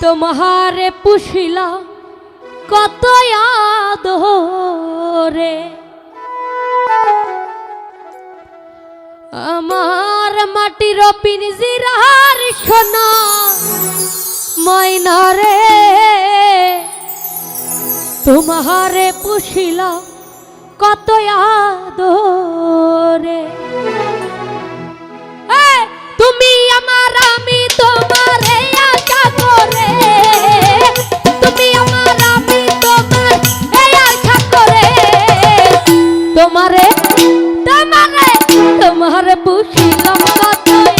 তোমারে পুষিলা কত আদরে আমার মাটির পিনজিরার সোনা ময়নারে তোমারে পুষিলা কত আদরে तुम्हारे पूछी लंबा तो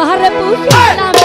তোমার পুষিলাম